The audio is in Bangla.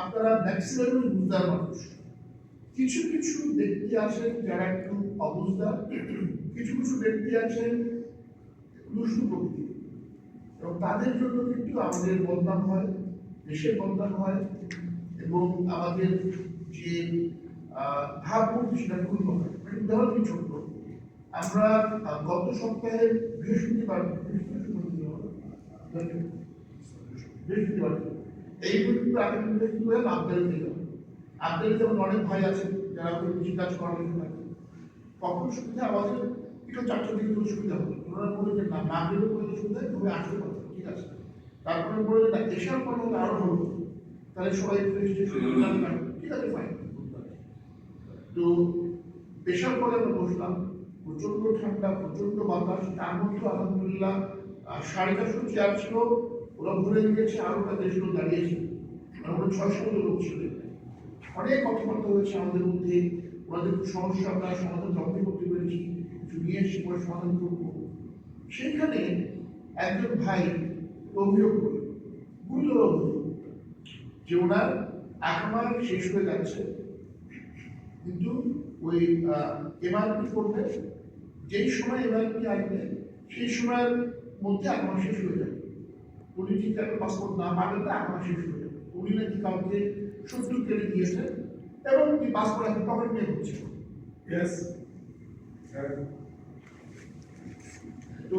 আপনারা ম্যাক্সিমাম বুঝদার মানুষ। কিছু কিছু ব্যক্তি আছেন যারা একটু অবুঝদার কিছু কিছু ব্যক্তি আছেন দুষ্টু প্রকৃতি। এবং তাদের জন্য কিন্তু আমাদের বদনাম হয় দেশের বদনাম হয়, এবং আমাদের যে ভাবমূর্তি সেটা ক্ষুণ্ণ হয়। মানে উদাহরণ কি ছোট্ট? আমরা গত সপ্তাহে বৃহস্পতিবার বৃহস্পতিবার বৃহস্পতিবার এই পর্যন্ত আগামী বৃহস্পতিবার আবদারি দিলাম আবদারি যেমন অনেক ভাই আছেন যারা ওই কৃষি কাজ করার জন্য থাকে কখন সুবিধা আমাদের একটু চারটা দিকে করে সুবিধা হবে। ওনারা বলে যে না না গেলেও কোনো সুবিধা তবে আসতে পারবে ঠিক আছে। তারপরে বলে না এসার পরে হলে আরও ভালো তাহলে সবাই ঠিক আছে ফাইন তো পেশার পরে আমরা বসলাম। প্রচণ্ড ঠান্ডা প্রচণ্ড বাতাস। তার মধ্যে আলহামদুলিল্লাহ সাড়ে চারশো চেয়ার ছিল। ওরা ঘুরে গিয়েছে আরও একটা দেশ দাঁড়িয়েছে। ওরা ছয়শো মতো লোক ছিল। অনেক কথাবার্তা হয়েছে আমাদের মধ্যে। ওনাদের সমস্যা, আমরা সমাধান লক্ষ্য করতে পেরেছি। কিছু নিয়ে এসে পরে সমাধান করব। সেখানে একজন ভাই অভিযোগ করে, গুরুতর অভিযোগ যে ওনার আকামার শেষ হয়ে যাচ্ছে। কিন্তু ওই এমআরপি করবে, যেই সময় এমআরপি আসবে, সেই সময়ের মধ্যে আকামা শেষ হয়ে যাবে। উনি ঠিক একটা পাসপোর্ট না পাবেন না আকামা শেষ হয়ে যাবে উনি নাকি কাউকে সত্তর কেটে দিয়েছে এবং উনি পাসপোর্ট এখন পকেট নিয়ে ঘুরছে Yes. তো